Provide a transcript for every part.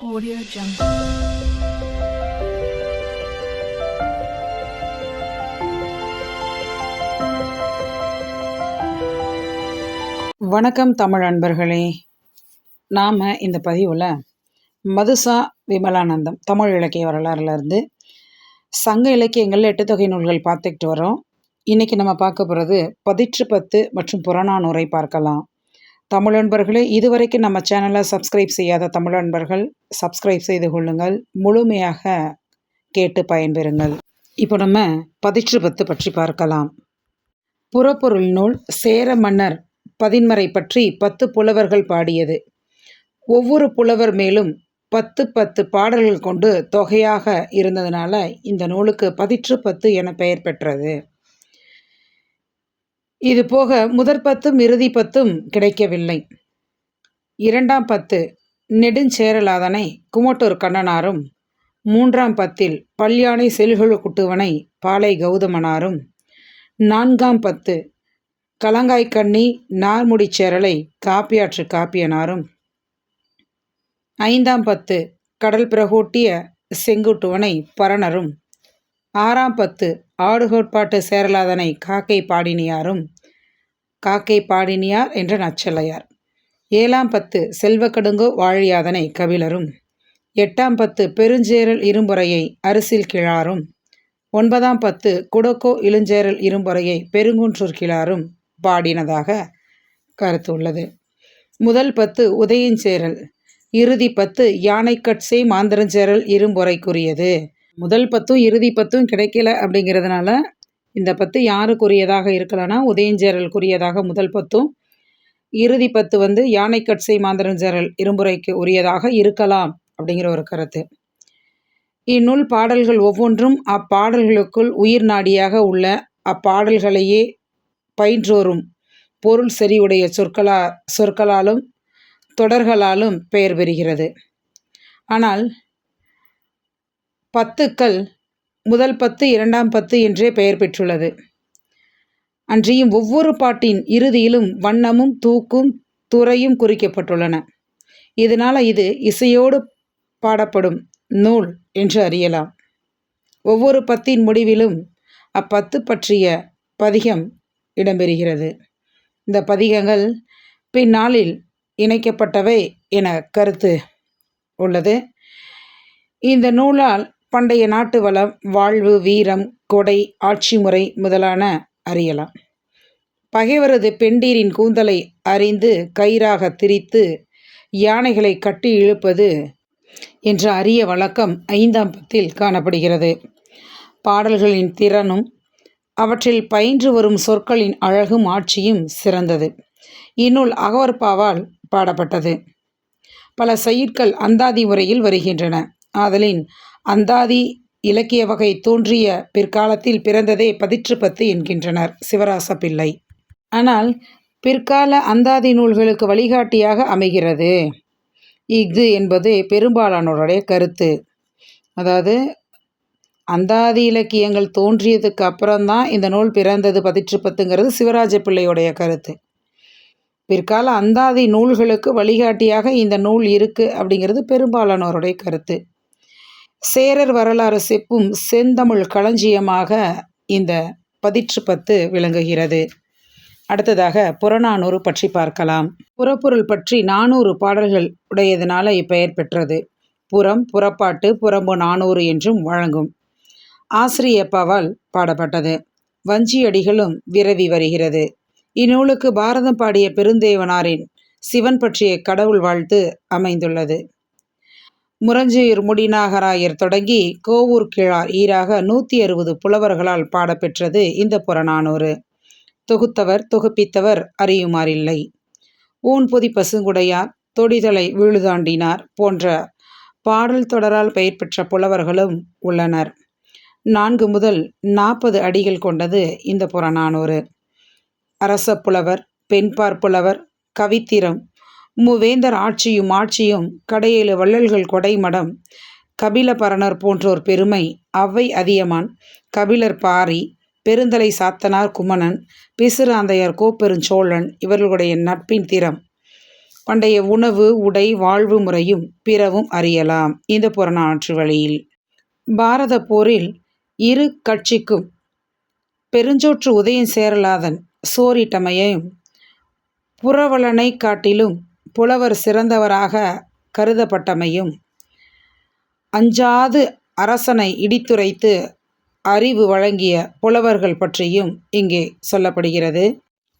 Audio Jungle. வணக்கம் தமிழ் அன்பர்களே. நாம் இந்த பதிவில் மதுசா விமலானந்தம் தமிழ் இலக்கிய வரலாறுலேருந்து சங்க இலக்கியங்களில் எட்டு தொகை நூல்கள் பார்த்துக்கிட்டு வரோம். இன்றைக்கி நம்ம பார்க்க போகிறது பதிற்று பத்து மற்றும் புறநானூரை பார்க்கலாம். தமிழ் அன்பர்களே இதுவரைக்கும் நம்ம சேனலை சப்ஸ்கிரைப் செய்யாத தமிழ் அன்பர்கள் சப்ஸ்கிரைப் செய்து கொள்ளுங்கள். முழுமையாக கேட்டு பயன்பெறுங்கள். இப்போ நம்ம பதிற்று பத்து பற்றி பார்க்கலாம். புறப்பொருள் நூல் சேர மன்னர் பதின்மறை பற்றி பத்து புலவர்கள் பாடியது. ஒவ்வொரு புலவர் மேலும் பத்து பத்து பாடல்கள் கொண்டு தொகையாக இருந்ததுனால இந்த நூலுக்கு பதிற்று பத்து என பெயர் பெற்றது. இது போக முதற் பத்தும் இறுதி பத்தும் கிடைக்கவில்லை. இரண்டாம் பத்து நெடுஞ்சேரலாதனை குமட்டூர் கண்ணனாரும். மூன்றாம் பத்தில் பல்யானை செல்குழு குட்டுவனை பாலை கௌதமனாரும். நான்காம் பத்து கலங்காய்க்கண்ணி நார்முடிச்சேரலை காப்பியாற்று காப்பியனாரும். ஐந்தாம் பத்து கடல் பிரகூட்டிய செங்குட்டுவனை பரணரும். ஆறாம் பத்து ஆடுகோட்பாட்டு சேரலாதனை காக்கை பாடினியாரும் காக்கை பாடினியார் என்ற நச்சலையார். ஏழாம் பத்து செல்வக்கடுங்கோ வாழியாதனை கபிலரும் எட்டாம் பத்து பெருஞ்சேரல் இரும்புறையை அரசில் கிழாரும் ஒன்பதாம் பத்து குடக்கோ இளஞ்சேரல் இரும்புறையை பெருங்குன்றூர் கிழாரும் பாடினதாக கருத்து உள்ளது முதல் பத்து உதயஞ்சேரல் இறுதி பத்து யானைக்கட்சை மாந்திரஞ்சேரல் இரும்புறைக்குரியது. முதல் பத்தும் இறுதி பத்தும் கிடைக்கல அப்படிங்கிறதுனால இந்த பத்து யாருக்குரியதாக இருக்கலாம்னா உதயஞ்சேரலுக்குரியதாக முதல் பத்தும் இறுதி பத்து வந்து யானைக்கட்சை மாந்திரஞ்சேரல் இரும்புரைக்கு உரியதாக இருக்கலாம் அப்படிங்கிற ஒரு கருத்து. இந்நூல் பாடல்கள் ஒவ்வொன்றும் அப்பாடல்களுக்குள் உயிர் நாடியாக உள்ள அப்பாடல்களையே பயின்றோரும் பொருள் செறிவுடைய சொற்களா சொற்களாலும் தொடர்களாலும் பெயர் பெறுகிறது. ஆனால் பத்துக்கள் முதல் பத்து இரண்டாம் பத்து என்றே பெயர் பெற்றுள்ளது. அன்றியும் ஒவ்வொரு பாட்டின் இறுதியிலும் வண்ணமும் தூக்கும் துறையும் குறிக்கப்பட்டுள்ளன. இதனால் இது இசையோடு பாடப்படும் நூல் என்று அறியலாம். ஒவ்வொரு பத்தின் முடிவிலும் அப்பத்து பற்றிய பதிகம் இடம்பெறுகிறது. இந்த பதிகங்கள் பின்னாளில் இணைக்கப்பட்டவை என கருத்து உள்ளது. இந்த நூலால் பண்டைய நாட்டு வளம் வாழ்வு வீரம் கொடை ஆட்சி முறை முதலான அறியலாம். பகைவரது பெண்டீரின் கூந்தலை அறிந்து கயிறாக திரித்து யானைகளை கட்டி இழுப்பது என்ற அரிய வழக்கம் ஐந்தாம் பத்தில் காணப்படுகிறது. பாடல்களின் திறனும் அவற்றில் பயின்று வரும் சொற்களின் அழகும் ஆட்சியும் சிறந்தது. இந்நூல் அகவற்பாவால் பாடப்பட்டது. பல சயிர்கள் அந்தாதி முறையில் வருகின்றன. ஆதலின் அந்தாதி இலக்கிய வகை தோன்றிய பிற்காலத்தில் பிறந்ததே பதிற்று பத்து என்கின்றனர். சிவராச பிள்ளை. ஆனால் பிற்கால அந்தாதி நூல்களுக்கு வழிகாட்டியாக அமைகிறது. இது என்பது பெரும்பாலானோருடைய கருத்து. அதாவது அந்தாதி இலக்கியங்கள் தோன்றியதுக்கு அப்புறம்தான் இந்த நூல் பிறந்தது பதிற்று பத்துங்கிறது சிவராஜ பிள்ளையுடைய கருத்து. பிற்கால அந்தாதி நூல்களுக்கு வழிகாட்டியாக இந்த நூல் இருக்குது அப்படிங்கிறது பெரும்பாலானோருடைய கருத்து. சேரர் வரலாறு செப்பும் செந்தமிழ் களஞ்சியமாக இந்த பதிற்று பத்து விளங்குகிறது. அடுத்ததாக புறநானூறு பற்றி பார்க்கலாம். புறப்பொருள் பற்றி நானூறு பாடல்கள் உடையதனால இப்பெயர் பெற்றது. புறம் புறப்பாட்டு புறம்பு நானூறு என்றும் வழங்கும். ஆசிரியப்பாவால் பாடப்பட்டது. வஞ்சியடிகளும் விரவி வருகிறது. இந்நூலுக்கு பாரதம் பாடிய பெருந்தேவனாரின் சிவன் பற்றிய கடவுள் வாழ்த்து அமைந்துள்ளது. முரஞ்சூர் முடிநாகராயர் தொடங்கி கோவூர் கிழார் ஈராக நூற்றி அறுபது புலவர்களால் பாடப்பெற்றது இந்த புறநானூறு. தொகுத்தவர் தொகுப்பித்தவர் அறியுமாறில்லை. ஊன்பொதி பசுங்குடையார் தொடிதலை விழுதாண்டினார் போன்ற பாடல் தொடரால் பெயர் பெற்ற புலவர்களும் உள்ளனர். நான்கு முதல் நாற்பது அடிகள் கொண்டது இந்த புறநானூறு. அரச புலவர் பெண்பார் புலவர் கவித்திரம் மூவேந்தர் ஆட்சியும் ஆட்சியும் கடையேழு வள்ளல்கள் கொடைமடம் கபிலபரணர் போன்றோர் பெருமை அவ்வை அதியமான். கபிலர் பாரி பெருந்தலை சாத்தனார் குமணன் பிசுராந்தையார் கோப்பெருஞ்சோழன் இவர்களுடைய நட்பின் திறம். பண்டைய உணவு உடை வாழ்வு முறையும் பிறவும் அறியலாம். இந்த புறநாற்று வழியில். பாரத போரில் இரு கட்சிக்கும் பெருஞ்சோற்று உதயம் சேரலாதன் சோரிட்டமையையும் புறவலனை காட்டிலும் புலவர் சிறந்தவராக கருதப்பட்டமையும் அஞ்சாது அரசனை இடித்துரைத்து அறிவு வழங்கிய புலவர்கள் பற்றியும் இங்கே சொல்லப்படுகிறது.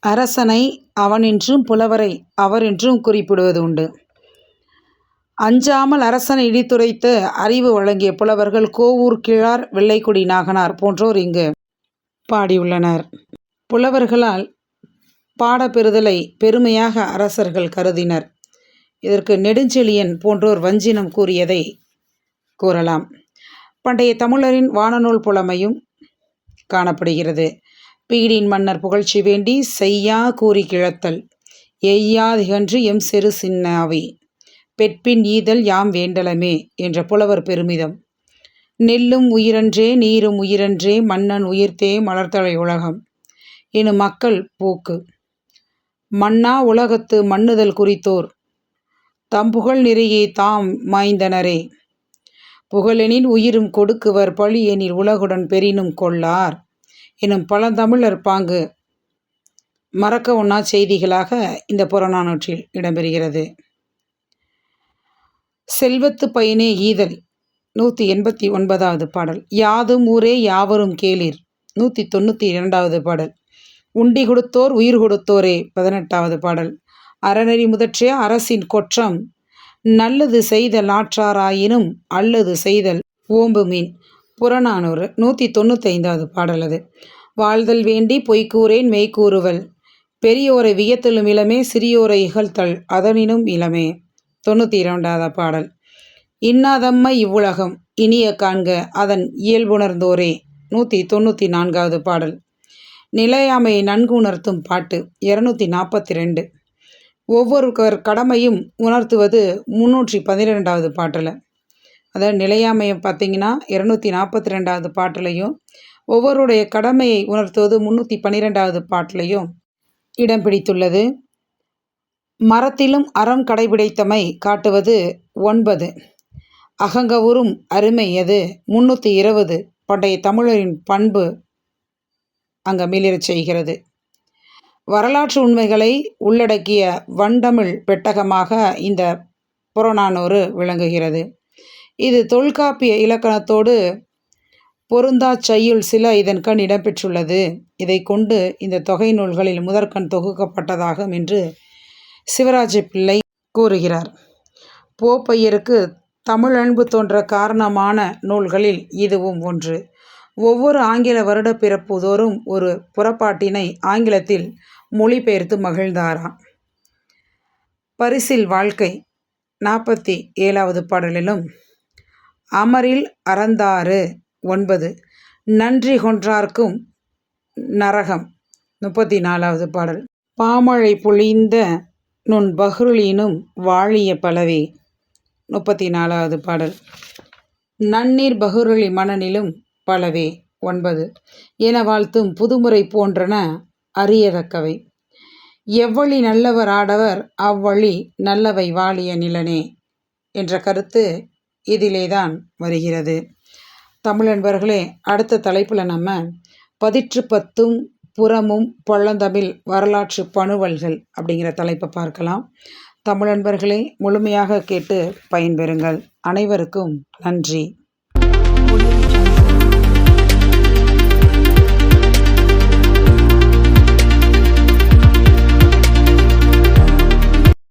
அரசனை அவனென்றும் புலவரை அவரென்றும் குறிப்பிடுவது உண்டு அஞ்சாமல் அரசனை இடித்துரைத்து அறிவு வழங்கிய புலவர்கள் கோவூர் கிழார் வெள்ளைக்குடி நாகனார் போன்றோர் இங்கு பாடியுள்ளனர். புலவர்களால் பாடப்பெறுதலை பெருமையாக அரசர்கள் கருதினர். இதற்கு நெடுஞ்செழியன் போன்றோர் வஞ்சினம் கூறியதை கூறலாம். பண்டைய தமிழரின் வானநூல் புலமையும் காணப்படுகிறது. பீடின் மன்னர் புகழ்ச்சி வேண்டி செய்யா கூறி கிழத்தல் எய்யாதிகன்று எம் செரு சின்னாவி பெற்பின் ஈதல் யாம் வேண்டலமே என்ற புலவர் பெருமிதம். நெல்லும் உயிரன்றே நீரும் உயிரன்றே மன்னன் உயிர்த்தே மலர்த்தலை உலகம் எனும் மக்கள் போக்கு. மன்னா உலகத்து மன்னுதல் குறித்தோர். தம்புகழ் நிறையே தாம் மாய்ந்தனரே. புகழெனில் உயிரும் கொடுக்குவர் பழி எனில் உலகுடன் பெரினும் கொள்ளார் எனும் பழந்தமிழர் பாங்கு. மறக்க ஒண்ணா செய்திகளாக இந்த புறநானூற்றில் இடம்பெறுகிறது. செல்வத்து பயனே ஈதல் நூற்றி எண்பத்தி ஒன்பதாவது பாடல். யாதும் ஊரே யாவரும் கேளீர் நூற்றி தொண்ணூற்றி இரண்டாவது பாடல். உண்டி கொடுத்தோர் உயிர் கொடுத்தோரே. பதினெட்டாவது பாடல். அறநெறி முதற்றிய அரசின் கொற்றம். நல்லது செய்தல் ஆற்றாராயினும் அல்லது செய்தல் ஓம்பு மீன். புறநானூறு நூற்றி தொண்ணூத்தைந்தாவது பாடல் அது. வாழ்தல் வேண்டி பொய்க்கூறேன் மெய்க்கூறுவல் பெரியோரை வியத்தலும் இளமே சிறியோரை இகழ்த்தல் அதனினும் இளமே. தொண்ணூற்றி இரண்டாவது பாடல். இன்னாதம்மை இவ்வுலகம் இனிய காண்க அதன் இயல்புணர்ந்தோரே. நூற்றி தொண்ணூற்றி நான்காவது பாடல். நிலையாமையை நன்கு உணர்த்தும் பாட்டு இரநூத்தி நாற்பத்தி ரெண்டு ஒவ்வொருவர் கடமையும் உணர்த்துவது முன்னூற்றி பதினெண்டாவது பாட்டில். அதாவது நிலையாமையை பார்த்தீங்கன்னா இரநூத்தி நாற்பத்தி ரெண்டாவது பாட்டிலையும் ஒவ்வொருடைய கடமையை உணர்த்துவது முன்னூற்றி பன்னிரெண்டாவது பாட்டிலையும் இடம் பிடித்துள்ளது. மரத்திலும் அறம் கடைபிடித்தமை காட்டுவது ஒன்பது. அகங்கவுறும் அருமை அது முன்னூற்றி இருபது. பண்டைய தமிழரின் பண்பு அங்கே மிளிரச் செய்கிறது. வரலாற்று உண்மைகளை உள்ளடக்கிய வண்டமிழ் பெட்டகமாக இந்த புறநானூறு விளங்குகிறது. இது தொல்காப்பிய இலக்கணத்தோடு பொருந்தா செய்யுள் சில இதன் கண் இடம்பெற்றுள்ளது இதை கொண்டு இந்த தொகை நூல்களில் முதற்கண் தொகுக்கப்பட்டதாகும் என்று சிவராஜ பிள்ளை கூறுகிறார். போப்பையருக்கு தமிழ் அன்பு தோன்ற காரணமான நூல்களில் இதுவும் ஒன்று. ஒவ்வொரு ஆங்கில வருட பிறப்புதோறும் ஒரு புறப்பாட்டினை ஆங்கிலத்தில் மொழிபெயர்த்து மகிழ்ந்தாராம் பரிசில் வாழ்க்கை நாற்பத்தி ஏழாவது பாடலிலும் அமரில் அறந்தாறு ஒன்பது நன்றி கொன்றார்க்கும் நரகம் முப்பத்தி நாலாவது பாடல். பாமழை பொழிந்த நுண் பஹ்ருளினும் வாழிய பலவே முப்பத்தி நாலாவது பாடல். நன்னீர் பகுருளி மணனிலும் பலவே. ஒன்பது. என வாழ்த்தும் புதுமுறை போன்றன அறியதக்கவை எவ்வழி நல்லவர் ஆடவர் அவ்வழி நல்லவை வாழிய நிலனே என்ற கருத்து இதிலேதான் வருகிறது. தமிழன்பர்களே அடுத்த தலைப்பில் நம்ம பதிற்று பத்தும் புறமும் பழந்தமிழ் வரலாற்று பணுவல்கள் அப்படிங்கிற தலைப்பை பார்க்கலாம். தமிழன்பர்களே முழுமையாக கேட்டு பயன்பெறுங்கள். அனைவருக்கும் நன்றி.